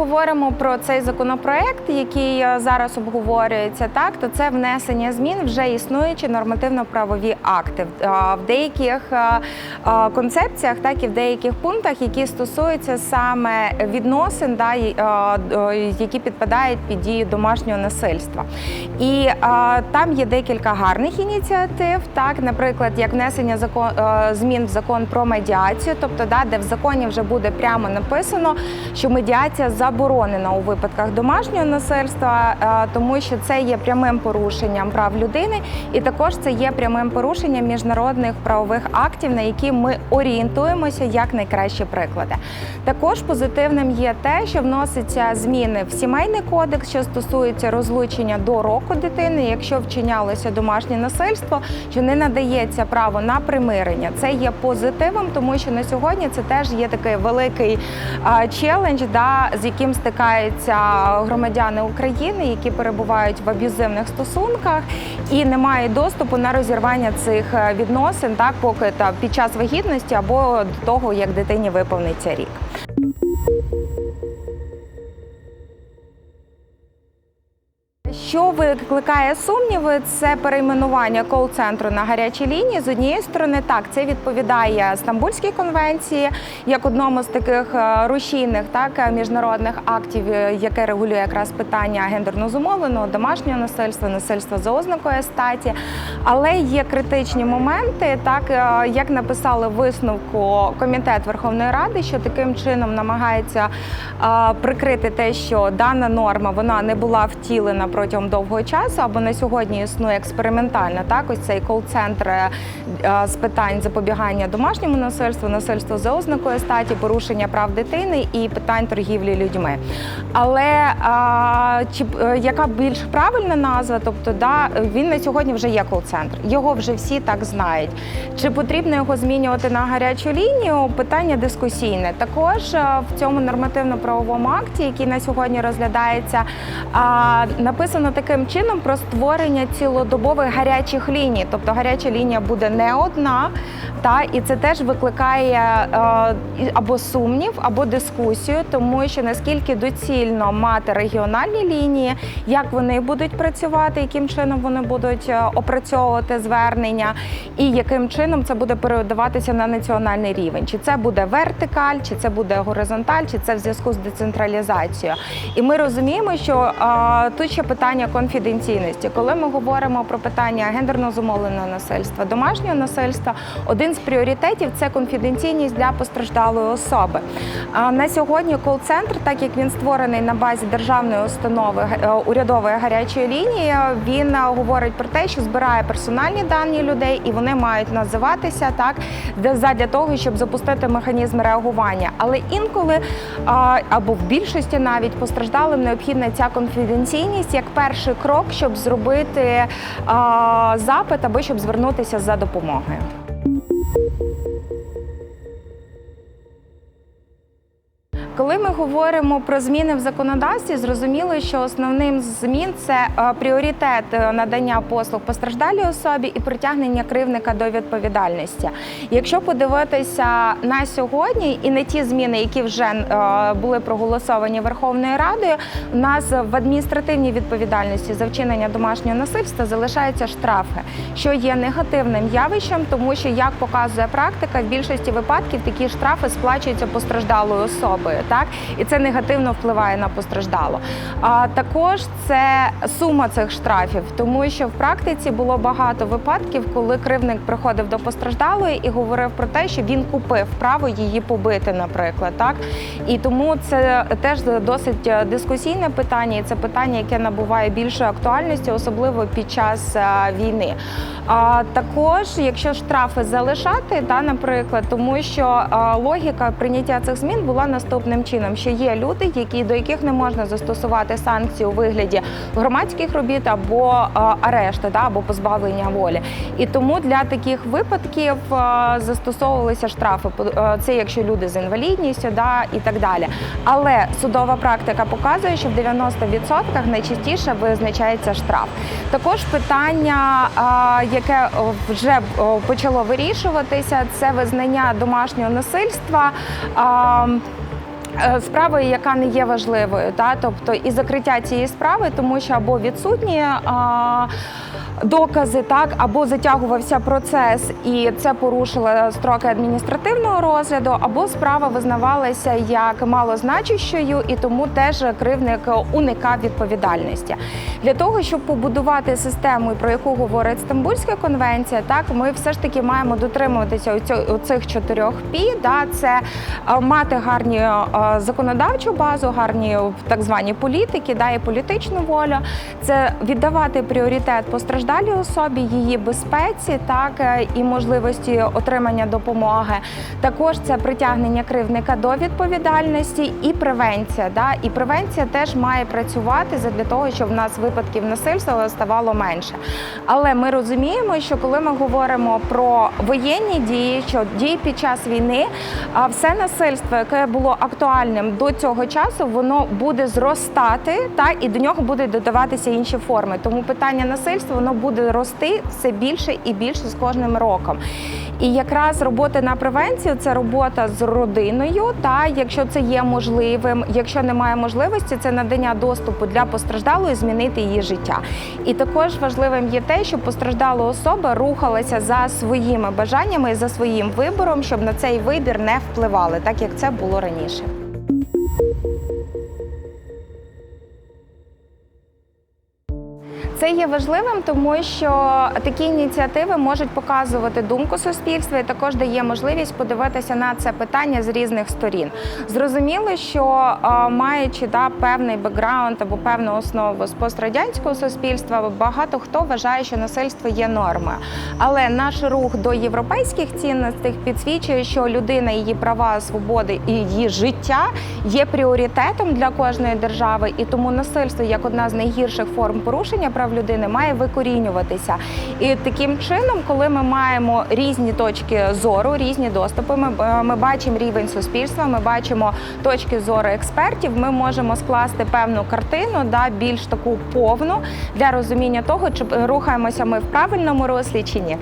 говоримо про цей законопроект, який е, зараз обговорюється, так то це внесення змін вже існуючі нормативно-правові акти Е, в деяких е, е, концепціях, так і в деяких пунктах, які стосуються саме відносин, да, е, е, які підпадають під дію домашнього насильства. І е, там є декілька гарних ініціатив, так, наприклад, як внесення закон е, змін в закон про медіацію, тобто да, де в законі вже буде прямо написано, що медіація заборонена у випадках домашнього насильства, е, тому що це є прямим порушенням прав людини, і також це є прямим порушенням міжнародних правових актів, на які ми орієнтуємося як найкращі приклади. Також позитивним є те, що вносяться зміни в сімейний кодекс, що стосується розлучення до року дитини, якщо вчинялося домашнє насильство, що не надається право на примирення. Це є позитивом, тому що на сьогодні це теж є такий великий челендж, да, з яким стикаються громадяни України, які перебувають в аб'юзивних стосунках і не мають доступу на розірвання цих е, відносин, так поки та під час вагітності або до того, як дитині виповниться рік. Що викликає сумніви, це перейменування кол-центру на гарячій лінії. З однієї сторони, так це відповідає Стамбульській конвенції як одному з таких е, рушійних так е, міжнародних актів, е, яке регулює якраз питання гендерно зумовленого, домашнього насильства, насильства за ознакою статі. Але є критичні моменти, так як написали висновку комітет Верховної Ради, що таким чином намагається прикрити те, що дана норма вона не була втілена протягом довгого часу, або на сьогодні існує експериментально так ось цей кол-центр е, з питань запобігання домашньому насильству, насильству за ознакою статі, порушення прав дитини і питань торгівлі людьми. Але а, чи е, яка більш правильна назва? Тобто, да, він на сьогодні вже є кол-центр, його вже всі так знають. Чи потрібно його змінювати на гарячу лінію? Питання дискусійне. Також е, в цьому нормативно-правовому акті, який на сьогодні розглядається, а, написано таким чином про створення цілодобових гарячих ліній. Тобто гаряча лінія буде не одна, та і це теж викликає е, або сумнів, або дискусію, тому що наскільки доцільно мати регіональні лінії, як вони будуть працювати, яким чином вони будуть е, опрацьовувати звернення, і яким чином це буде передаватися на національний рівень. Чи це буде вертикаль, чи це буде горизонталь, чи це в зв'язку з децентралізацією. І ми розуміємо, що е, тут ще питання конфіденційності. Коли ми говоримо про питання гендерно зумовленого насильства, домашнього насильства, один з пріоритетів це конфіденційність для постраждалої особи. На сьогодні кол-центр, так як він створений на базі державної установи е, урядової гарячої лінії, він е, говорить про те, що збирає персональні дані людей, і вони мають називатися так задля того, щоб запустити механізм реагування. Але інколи або в більшості навіть постраждалим необхідна ця конфіденційність як перший крок, щоб зробити запит або щоб звернутися за допомогою. Thank you. Коли ми говоримо про зміни в законодавстві, зрозуміло, що основним змін це е, пріоритет е, надання послуг постраждалій особі і притягнення кривника до відповідальності. Якщо подивитися на сьогодні і на ті зміни, які вже е, були проголосовані Верховною Радою, у нас в адміністративній відповідальності за вчинення домашнього насильства залишаються штрафи, що є негативним явищем, тому що як показує практика, в більшості випадків такі штрафи сплачуються постраждалою особою, так і це негативно впливає на постраждалу. А також це сума цих штрафів, тому що в практиці було багато випадків, коли кривник приходив до постраждалої і говорив про те, що він купив право її побити, наприклад, так і тому це теж досить дискусійне питання, і це питання, яке набуває більшої актуальності, особливо під час е, війни. А також, якщо штрафи залишати, та наприклад, тому що е, логіка прийняття цих змін була наступним чином: що є люди, які до яких не можна застосувати санкції у вигляді громадських робіт або е, арешту, да, або позбавлення волі. І тому для таких випадків е, застосовувалися штрафи. Е, Це якщо люди з інвалідністю, да, і так далі. Але судова практика показує, що в 90% найчастіше визначається штраф. Також питання, яке вже почало вирішуватися, це визнання домашнього насильства. Е, е, яка не є важливою, та тобто і закриття цієї справи, тому що або відсутні. А, Докази так або затягувався процес, і це порушило строки адміністративного розгляду, або справа визнавалася як малозначущою, і тому теж кривник уникав відповідальності. Для того щоб побудувати систему, про яку говорить Стамбульська конвенція, так ми все ж таки маємо дотримуватися оцю- оцих чотирьох пі. Да, це е, мати гарні е, законодавчу базу, гарні так звані політики, да, і політичну волю. Це віддавати пріоритет постраждалій особі, її безпеці, так е, і можливості отримання допомоги. Також це притягнення кривника до відповідальності і превенція. Да, і превенція теж має працювати для того, щоб в нас випадків насильства ставало менше. Але ми розуміємо, що коли ми говоримо про воєнні дії, що дії під час війни, а все насильство, яке було актуальним до цього часу, воно буде зростати, та і до нього будуть додаватися інші форми. Тому питання насильства воно буде рости все більше і більше з кожним роком. І якраз робота на превенцію це робота з родиною. Та якщо це є можливим, якщо немає можливості, це надання доступу для постраждалої змінити її життя. І також важливим є те, щоб постраждала особа рухалася за своїми бажаннями і за своїм вибором, щоб на цей вибір не впливали, так як це було раніше. Це є важливим, тому що такі ініціативи можуть показувати думку суспільства і також дає можливість подивитися на це питання з різних сторін. Зрозуміло, що маючи да, певний бекграунд або певну основу з пострадянського суспільства, багато хто вважає, що насильство є нормою. Але наш рух до європейських цінностей підсвічує, що людина, її права, свободи і її життя є пріоритетом для кожної держави, і тому насильство як одна з найгірших форм порушення прав людини має викорінюватися. І таким чином, коли ми маємо різні точки зору, різні доступи, ми, е, ми бачимо рівень суспільства, ми бачимо точки зору експертів. Ми можемо скласти певну картину, да, більш таку повну для розуміння того, чи рухаємося ми в правильному руслі чи ні.